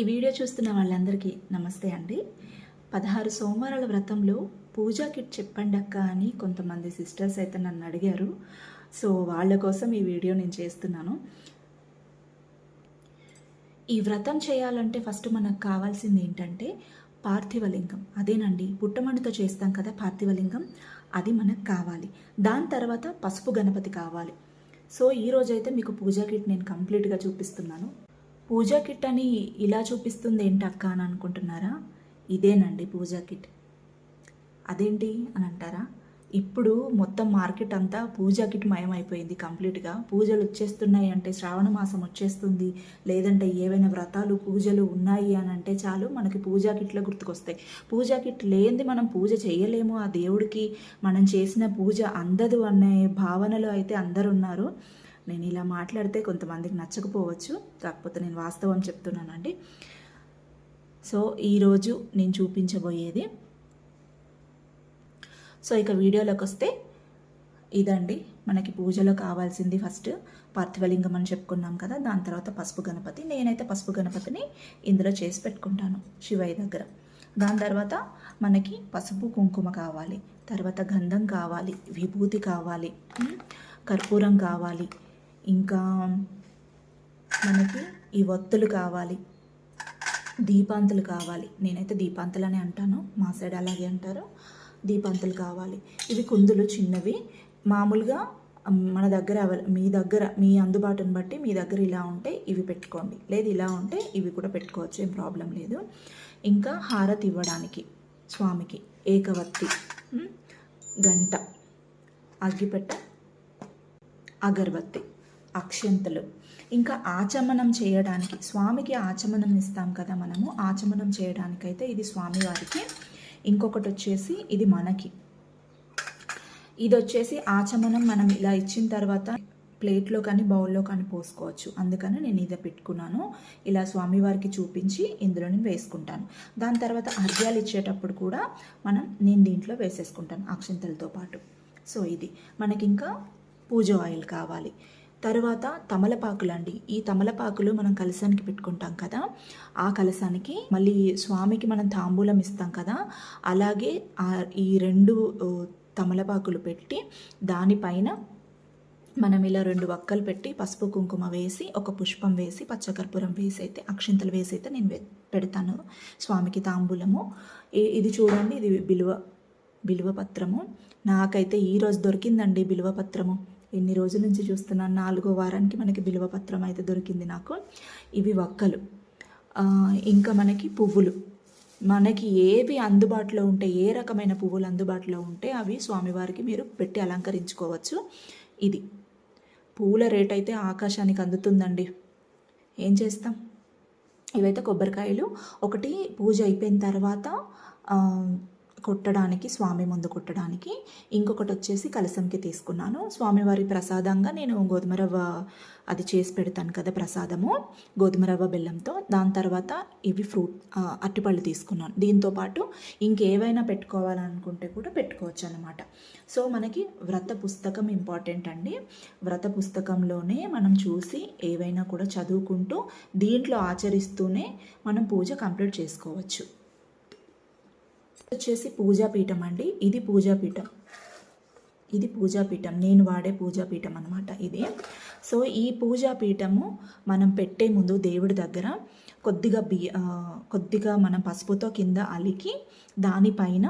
ఈ వీడియో చూస్తున్న వాళ్ళందరికీ నమస్తే అండి. పదహారు సోమవారాల వ్రతంలో పూజా కిట్ చెప్పండి అక్క అని కొంతమంది సిస్టర్స్ అయితే నన్ను అడిగారు. సో వాళ్ళ కోసం ఈ వీడియో నేను చేస్తున్నాను. ఈ వ్రతం చేయాలంటే ఫస్ట్ మనకు కావాల్సింది ఏంటంటే పార్థివలింగం. అదేనండి పుట్టమణితో చేస్తాం కదా పార్థివలింగం. అది మనకు కావాలి. దాని తర్వాత పసుపు గణపతి కావాలి. సో ఈ రోజైతే మీకు పూజా కిట్ నేను కంప్లీట్గా చూపిస్తున్నాను. పూజా కిట్ అని ఇలా చూపిస్తుంది ఏంటి అక్క అని అనుకుంటున్నారా? ఇదేనండి పూజా కిట్. అదేంటి అని అంటారా? ఇప్పుడు మొత్తం మార్కెట్ అంతా పూజా కిట్ మయం అయిపోయింది కంప్లీట్గా. పూజలు వచ్చేస్తున్నాయి అంటే శ్రావణ మాసం వచ్చేస్తుంది. లేదంటే ఏవైనా వ్రతాలు పూజలు ఉన్నాయి అని అంటే చాలు మనకి పూజా కిట్లో గుర్తుకొస్తాయి. పూజా కిట్ లేనిది మనం పూజ చేయలేము. ఆ దేవుడికి మనం చేసిన పూజ అందదు అనే భావనలో అయితే అందరు ఉన్నారు నేను ఇలా మాట్లాడితే కొంతమందికి నచ్చకపోవచ్చు. కాకపోతే నేను వాస్తవం చెప్తున్నానండి. సో ఈరోజు నేను చూపించబోయేది. సో ఇక వీడియోలోకి వస్తే ఇదండి. మనకి పూజలో కావాల్సింది ఫస్ట్ పార్థివలింగం అని చెప్పుకున్నాం కదా. దాని తర్వాత పసుపు గణపతి. నేనైతే పసుపు గణపతిని ఇందులో చేసి పెట్టుకుంటాను శివయ్య దగ్గర. దాని తర్వాత మనకి పసుపు కుంకుమ కావాలి. తర్వాత గంధం కావాలి. విభూతి కావాలి. కర్పూరం కావాలి. ఇంకా మనకి ఈ ఒత్తులు కావాలి. దీపాంతులు కావాలి. నేనైతే దీపాంతులు అని అంటాను. మా సైడ్ అలాగే అంటారు. దీపాంతులు కావాలి. ఇవి కుందులు చిన్నవి. మామూలుగా మన దగ్గర మీ దగ్గర మీ అందుబాటుని బట్టి మీ దగ్గర ఇలా ఉంటే ఇవి పెట్టుకోండి. లేదు ఇలా ఉంటే ఇవి కూడా పెట్టుకోవచ్చు. ఏం ప్రాబ్లం లేదు. ఇంకా హారతి ఇవ్వడానికి స్వామికి ఏకవత్తి గంట అగ్గిపెట్ట అగరబత్తి. అక్షంతలు. ఇంకా ఆచమనం చేయడానికి స్వామికి ఆచమనం ఇస్తాం కదా మనము ఆచమనం చేయడానికైతే ఇది స్వామివారికి. ఇంకొకటి వచ్చేసి ఇది మనకి. ఇది వచ్చేసి ఆచమనం మనం ఇలా ఇచ్చిన తర్వాత ప్లేట్లో కానీ బౌల్లో కానీ పోసుకోవచ్చు. అందుకని నేను ఇదే పెట్టుకున్నాను. ఇలా స్వామివారికి చూపించి ఇందులో నేను వేసుకుంటాను. దాని తర్వాత అర్ఘ్యాలు ఇచ్చేటప్పుడు కూడా మనం నేను దీంట్లో వేసేసుకుంటాను అక్షంతలతో పాటు. సో ఇది. మనకి ఇంకా పూజ ఆయిల్ కావాలి. తర్వాత తమలపాకులు అండి ఈ తమలపాకులు మనం కలశానికి పెట్టుకుంటాం కదా ఆ కలశానికి మళ్ళీ స్వామికి మనం తాంబూలం ఇస్తాం కదా అలాగే ఈ రెండు తమలపాకులు పెట్టి దానిపైన మనం ఇలా రెండు వక్కలు పెట్టి పసుపు కుంకుమ వేసి ఒక పుష్పం వేసి పచ్చకర్పూరం వేసి అయితే అక్షింతలు వేసి అయితే నేను పెడతాను స్వామికి తాంబూలము. ఇది చూడండి ఇది బిలువ బిలువ పత్రము నాకైతే ఈరోజు దొరికిందండి బిలువ పత్రము ఎన్ని రోజుల నుంచి చూస్తున్నాను నాలుగో వారానికి మనకి విలువ పత్రం అయితే దొరికింది నాకు. ఇవి వక్కలు. ఇంకా మనకి పువ్వులు. మనకి ఏవి అందుబాటులో ఉంటే ఏ రకమైన పువ్వులు అందుబాటులో ఉంటే అవి స్వామివారికి మీరు పెట్టి అలంకరించుకోవచ్చు. ఇది. పూల రేట్ అయితే ఆకాశానికి అందుతుందండి. ఏం చేస్తాం? ఇవైతే కొబ్బరికాయలు. ఒకటి పూజ అయిపోయిన తర్వాత కొట్టడానికి స్వామి ముందు కొట్టడానికి ఇంకొకటి వచ్చేసి కలసంకి తీసుకున్నాను. స్వామివారి ప్రసాదంగా నేను గోధుమ రవ్వ అది చేసి పెడతాను కదా ప్రసాదము గోధుమ రవ్వ బెల్లంతో. దాని తర్వాత ఇవి ఫ్రూట్ అరటిపళ్ళు తీసుకున్నాను. దీంతో పాటు ఇంకేవైనా పెట్టుకోవాలనుకుంటే కూడా పెట్టుకోవచ్చు అనమాట సో మనకి వ్రత పుస్తకం ఇంపార్టెంట్ అండి. వ్రత పుస్తకంలోనే మనం చూసి ఏవైనా కూడా చదువుకుంటూ దీంట్లో ఆచరిస్తూనే మనం పూజ కంప్లీట్ చేసుకోవచ్చు. వచ్చేసి పూజాపీఠం అండి. ఇది పూజాపీఠం. ఇది పూజాపీఠం. నేను వాడే పూజాపీఠం అనమాట ఇది. సో ఈ పూజాపీఠము మనం పెట్టే ముందు దేవుడి దగ్గర కొద్దిగా బి కొద్దిగా మనం పసుపుతో కింద అలికి దానిపైన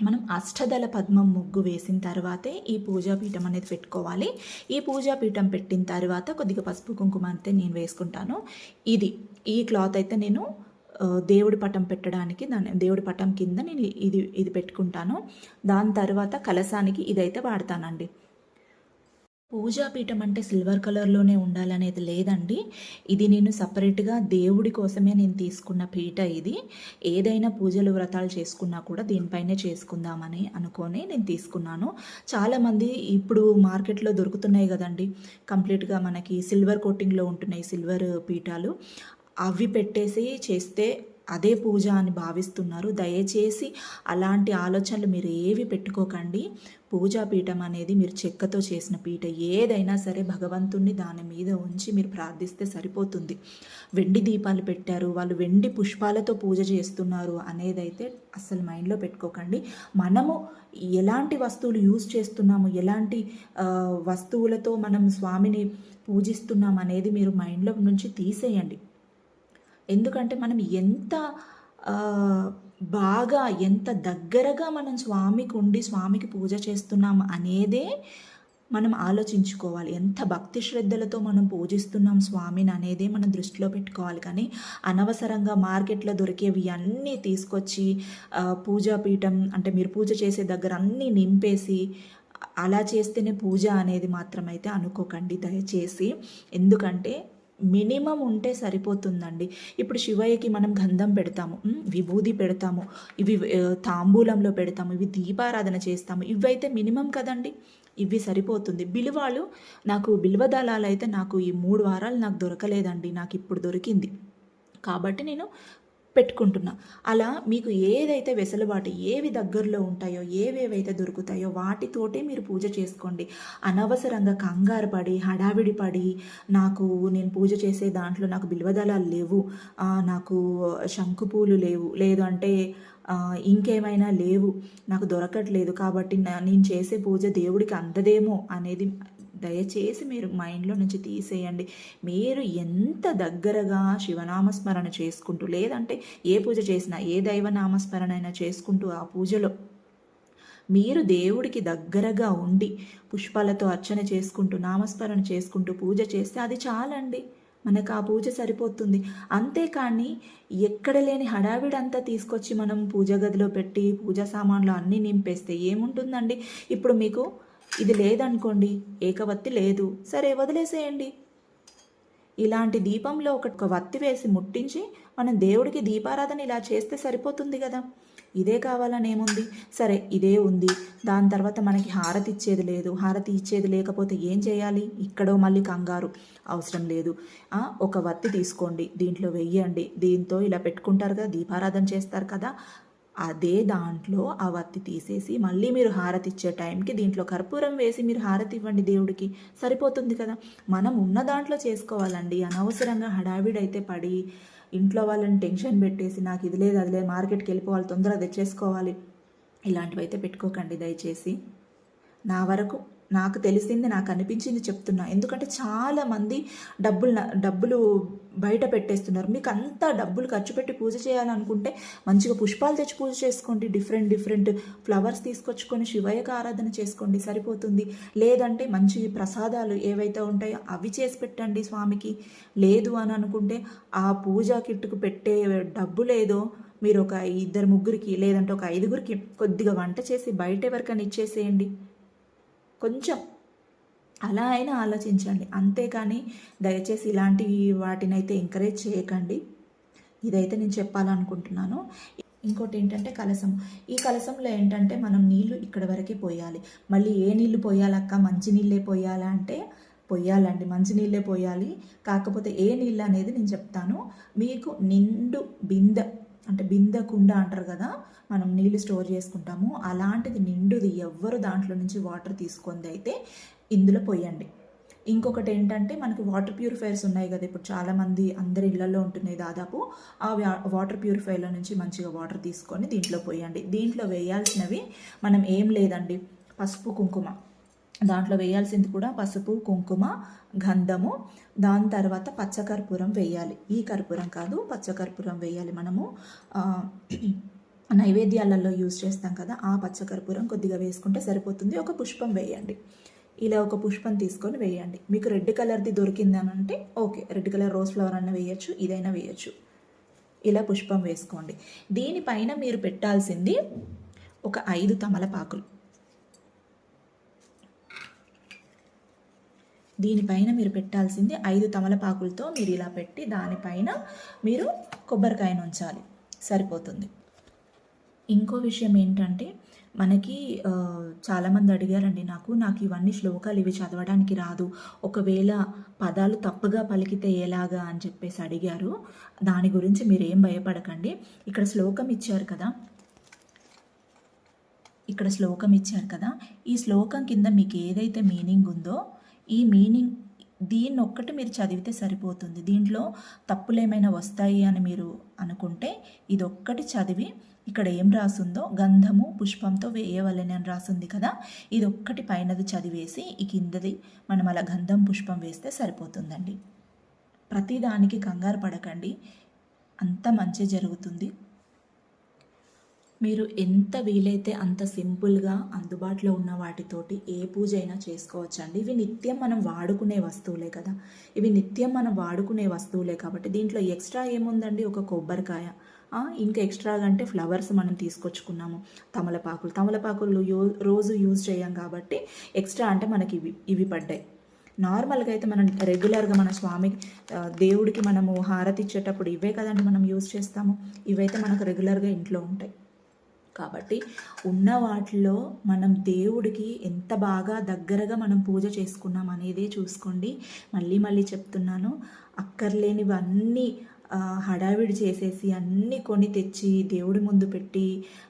మనం అష్టదళ పద్మం ముగ్గు వేసిన తర్వాతే ఈ పూజాపీఠం అనేది పెట్టుకోవాలి. ఈ పూజాపీఠం పెట్టిన తర్వాత కొద్దిగా పసుపు కుంకుమ అయితే నేను వేసుకుంటాను. ఇది. ఈ క్లాత్ అయితే నేను దేవుడి పటం పెట్టడానికి దాని దేవుడి పటం కింద నేను ఇది ఇది పెట్టుకుంటాను. దాని తర్వాత కలసానికి ఇదైతే వాడతానండి. పూజాపీఠం అంటే సిల్వర్ కలర్లోనే ఉండాలనేది లేదండి. ఇది నేను సపరేట్గా దేవుడి కోసమే నేను తీసుకున్న పీట ఇది. ఏదైనా పూజలు వ్రతాలు చేసుకున్నా కూడా దీనిపైనే చేసుకుందామని అనుకొని నేను తీసుకున్నాను. చాలామంది ఇప్పుడు మార్కెట్లో దొరుకుతున్నాయి కదండి. కంప్లీట్గా మనకి సిల్వర్ కోటింగ్లో ఉంటున్నాయి సిల్వర్ పీఠాలు. అవి పెట్టేసి చేస్తే అదే పూజ అని భావిస్తున్నారు. దయచేసి అలాంటి ఆలోచనలు మీరు ఏవి పెట్టుకోకండి. పూజా పీఠం అనేది మీరు చెక్కతో చేసిన పీఠ. ఏదైనా సరే భగవంతుణ్ణి దాని మీద ఉంచి మీరు ప్రార్థిస్తే సరిపోతుంది. వెండి దీపాలు పెట్టారు. వాళ్ళు వెండి పుష్పాలతో పూజ చేస్తున్నారు అనేదైతే అస్సలు మైండ్లో పెట్టుకోకండి. మనము ఎలాంటి వస్తువులు యూజ్ చేస్తున్నాము? ఎలాంటి వస్తువులతో మనం స్వామిని పూజిస్తున్నాం అనేది మీరు మైండ్లో నుంచి తీసేయండి. ఎందుకంటే మనం ఎంత బాగా ఎంత దగ్గరగా మనం స్వామికి ఉండి స్వామికి పూజ చేస్తున్నాం అనేదే మనం ఆలోచించుకోవాలి. ఎంత భక్తి శ్రద్ధలతో మనం పూజిస్తున్నాం స్వామిని అనేదే మనం దృష్టిలో పెట్టుకోవాలి. కానీ అనవసరంగా మార్కెట్లో దొరికేవి అన్నీ తీసుకొచ్చి పూజాపీఠం పూజా పీఠం అంటే మీరు పూజ చేసే దగ్గర అన్నీ నింపేసి అలా చేస్తేనే పూజ అనేది మాత్రమైతే అనుకోకండి. దయచేసి ఎందుకంటే మినిమం ఉంటే సరిపోతుందండి. ఇప్పుడు శివయ్యకి మనం గంధం పెడతాము విభూది పెడతాము ఇవి తాంబూలంలో పెడతాము ఇవి దీపారాధన చేస్తాము ఇవైతే మినిమం కదండి. ఇవి సరిపోతుంది. బిలువాలు నాకు బిలువ దళాలు అయితే నాకు ఈ మూడు వారాలు నాకు దొరకలేదండి. నాకు ఇప్పుడు దొరికింది. కాబట్టి నేను పెట్టుకుంటున్నా. అలా మీకు ఏదైతే వెసులుబాటు ఏవి దగ్గరలో ఉంటాయో ఏవేవైతే దొరుకుతాయో వాటితోటే మీరు పూజ చేసుకోండి. అనవసరంగా కంగారు పడి హడావిడి పడి నాకు నేను పూజ చేసే దాంట్లో నాకు బిల్వదళాలు లేవు నాకు శంకుపూలు లేవు లేదు అంటే ఇంకేమైనా లేవు నాకు దొరకట్లేదు కాబట్టి నేను చేసే పూజ దేవుడికి అందదేమో అనేది దయచేసి మీరు మైండ్లో నుంచి తీసేయండి. మీరు ఎంత దగ్గరగా శివనామస్మరణ చేసుకుంటూ లేదంటే ఏ పూజ చేసినా ఏ దైవ నామస్మరణ అయినా చేసుకుంటూ ఆ పూజలో మీరు దేవుడికి దగ్గరగా ఉండి పుష్పాలతో అర్చన చేసుకుంటూ నామస్మరణ చేసుకుంటూ పూజ చేస్తే అది చాలండి. మనకు ఆ పూజ సరిపోతుంది. అంతేకాని ఎక్కడ లేని హడావిడంతా తీసుకొచ్చి మనం పూజ గదిలో పెట్టి పూజా సామాన్లు అన్నీ నింపేస్తే ఏముంటుందండి? ఇప్పుడు మీకు ఇది లేదనుకోండి ఏకవత్తి లేదు. సరే వదిలేసేయండి. ఇలాంటి దీపంలో ఒక ఒక వత్తి వేసి ముట్టించి మనం దేవుడికి దీపారాధన ఇలా చేస్తే సరిపోతుంది కదా. ఇదే కావాలని ఏముంది? సరే ఇదే ఉంది. దాని తర్వాత మనకి హారతి ఇచ్చేది లేదు. హారతి ఇచ్చేది లేకపోతే ఏం చేయాలి? ఇక్కడో మళ్ళీ కంగారు. అవసరం లేదు. ఒక వత్తి తీసుకోండి. దీంట్లో వెయ్యండి. దీంతో ఇలా పెట్టుకుంటారు కదా దీపారాధన చేస్తారు కదా. అదే దాంట్లో ఆ వత్తి తీసేసి మళ్ళీ మీరు హారతి ఇచ్చే టైంకి దీంట్లో కర్పూరం వేసి మీరు హారతి ఇవ్వండి దేవుడికి. సరిపోతుంది కదా? మనం ఉన్న దాంట్లో చేసుకోవాలండి. అనవసరంగా హడావిడైతే పడి ఇంట్లో వాళ్ళని టెన్షన్ పెట్టేసి నాకు ఇది లేదు అది లేదు మార్కెట్కి వెళ్ళిపోవాలి తొందరగా తెచ్చేసుకోవాలి. ఇలాంటివి అయితే పెట్టుకోకండి దయచేసి. నా వరకు నాకు తెలిసింది నాకు అనిపించింది చెప్తున్నా. ఎందుకంటే చాలామంది డబ్బులు డబ్బులు బయట పెట్టేస్తున్నారు. మీకు అంతా డబ్బులు ఖర్చు పెట్టి పూజ చేయాలనుకుంటే మంచిగా పుష్పాలు తెచ్చి పూజ చేసుకోండి. డిఫరెంట్ డిఫరెంట్ ఫ్లవర్స్ తీసుకొచ్చుకొని శివయ్యకు ఆరాధన చేసుకోండి సరిపోతుంది. లేదంటే మంచి ప్రసాదాలు ఏవైతే ఉంటాయో అవి చేసి పెట్టండి స్వామికి. లేదు అని అనుకుంటే ఆ పూజా కిట్టుకు పెట్టే డబ్బు లేదో మీరు ఒక ఇద్దరు ముగ్గురికి లేదంటే ఒక ఐదుగురికి కొద్దిగా వంట చేసి బయట ఎవరికైనా ఇచ్చేసేయండి. కొంచెం అలా అయినా ఆలోచించండి. అంతేకాని దయచేసి ఇలాంటి వాటినైతే ఎంకరేజ్ చేయకండి. ఇదైతే నేను చెప్పాలనుకుంటున్నాను. ఇంకోటి ఏంటంటే కలసం ఈ కలసంలో ఏంటంటే మనం నీళ్ళు ఇక్కడ వరకే పోయాలి. మళ్ళీ ఏ నీళ్ళు పోయాలక్క? మంచి నీళ్ళే పోయాలా అంటే పోయాలండి. మంచి నీళ్ళే పోయాలి. కాకపోతే ఏ నీళ్ళు అనేది నేను చెప్తాను. మీకు నిండు బిందె అంటే బిందె కుండ అంటారు కదా మనం నీళ్ళు స్టోర్ చేసుకుంటాము. అలాంటిది నిండుది ఎవ్వరు దాంట్లో నుంచి వాటర్ తీసుకుంది అయితే ఇందులో పోయండి. ఇంకొకటి ఏంటంటే మనకి వాటర్ ప్యూరిఫైయర్స్ ఉన్నాయి కదా ఇప్పుడు చాలామంది అందరి ఇళ్ళలో ఉంటున్నాయి దాదాపు. ఆ వాటర్ ప్యూరిఫైయర్ల నుంచి మంచిగా వాటర్ తీసుకొని దీంట్లో పోయండి. దీంట్లో వేయాల్సినవి మనం ఏం లేదండి పసుపు కుంకుమ. దాంట్లో వేయాల్సింది కూడా పసుపు కుంకుమ గంధము. దాని తర్వాత పచ్చకర్పూరం వేయాలి. ఈ కర్పూరం కాదు పచ్చకర్పూరం వేయాలి మనము. నైవేద్యాలలో యూజ్ చేస్తాం కదా ఆ పచ్చకర్పూరం కొద్దిగా వేసుకుంటే సరిపోతుంది. ఒక పుష్పం వేయండి. ఇలా ఒక పుష్పం తీసుకొని వేయండి. మీకు రెడ్ కలర్ది దొరికిందనంటే okay red colour rose flower అన్న వేయచ్చు ఇదైనా వేయచ్చు. ఇలా పుష్పం వేసుకోండి. దీనిపైన మీరు పెట్టాల్సింది ఒక ఐదు తమలపాకులు. దీనిపైన మీరు పెట్టాల్సింది ఐదు తమలపాకులతో మీరు ఇలా పెట్టి దానిపైన మీరు కొబ్బరికాయను ఉంచాలి సరిపోతుంది. ఇంకో విషయం ఏంటంటే మనకి చాలామంది అడిగారండి నాకు నాకు ఇవన్నీ శ్లోకాలు ఇవి చదవడానికి రాదు. ఒకవేళ పదాలు తప్పుగా పలికితే ఎలాగా అని చెప్పేసి అడిగారు. దాని గురించి మీరు ఏం భయపడకండి. ఇక్కడ శ్లోకం ఇచ్చారు కదా. ఇక్కడ శ్లోకం ఇచ్చారు కదా. ఈ శ్లోకం కింద మీకు ఏదైతే మీనింగ్ ఉందో ఈ మీనింగ్ దీన్ని ఒక్కటి మీరు చదివితే సరిపోతుంది. దీంట్లో తప్పులు ఏమైనా వస్తాయి అని మీరు అనుకుంటే ఇది ఒక్కటి చదివి ఇక్కడ ఏం రాసుందో గంధము పుష్పంతో వేయవలని అని రాసుంది కదా ఇది ఒక్కటి పైనది చదివేసి ఈ కిందది మనం అలా గంధం పుష్పం వేస్తే సరిపోతుందండి. ప్రతిదానికి కంగారు పడకండి. అంత మంచి జరుగుతుంది. మీరు ఎంత వీలైతే అంత సింపుల్గా అందుబాటులో ఉన్న వాటితోటి ఏ పూజ అయినా చేసుకోవచ్చండి. ఇవి నిత్యం మనం వాడుకునే వస్తువులే కదా. ఇవి నిత్యం మనం వాడుకునే వస్తువులే కాబట్టి దీంట్లో ఎక్స్ట్రా ఏముందండి? ఒక కొబ్బరికాయ. ఇంకా ఎక్స్ట్రా అంటే ఫ్లవర్స్ మనం తీసుకొచ్చుకున్నాము. తమలపాకులు. తమలపాకులు యూ రోజు యూజ్ చేయం కాబట్టి ఎక్స్ట్రా అంటే మనకి ఇవి ఇవి పడ్డాయి. నార్మల్గా అయితే మనం రెగ్యులర్గా మన స్వామికి దేవుడికి మనము హారతి ఇచ్చేటప్పుడు ఇవే కదండి మనం యూజ్ చేస్తాము. ఇవైతే మనకు రెగ్యులర్గా ఇంట్లో ఉంటాయి. కాబట్టి ఉన్న వాటిలో మనం దేవుడికి ఎంత బాగా దగ్గరగా మనం పూజ చేసుకున్నాం అనేదే చూసుకోండి. మళ్ళీ మళ్ళీ చెప్తున్నాను అక్కర్లేనివన్నీ హడావిడి చేసేసి అన్నీ కొని తెచ్చి దేవుడి ముందు పెట్టి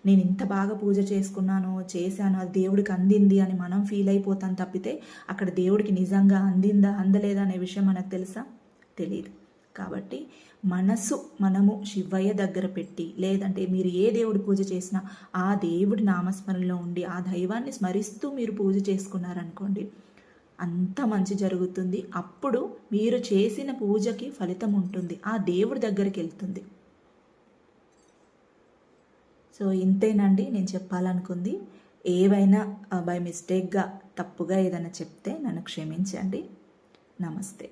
నేను ఇంత బాగా పూజ చేసుకున్నాను చేశాను అది దేవుడికి అందింది అని మనం ఫీల్ అయిపోతాం తప్పితే అక్కడ దేవుడికి నిజంగా అందిందా అందలేదా అనే విషయం మనకు తెలుసా? తెలియదు కాబట్టి మనసు మనము శివయ్య దగ్గర పెట్టి లేదంటే మీరు ఏ దేవుడి పూజ చేసినా ఆ దేవుడి నామస్మరణలో ఉండి ఆ దైవాన్ని స్మరిస్తూ మీరు పూజ చేసుకున్నారనుకోండి అంత మంచి జరుగుతుంది. అప్పుడు మీరు చేసిన పూజకి ఫలితం ఉంటుంది. ఆ దేవుడి దగ్గరికి వెళ్తుంది. సో ఇంతేనండి నేను చెప్పాలనుకుంది. ఏవైనా బై మిస్టేక్గా తప్పుగా ఏదైనా చెప్తే నన్ను క్షమించండి. నమస్తే.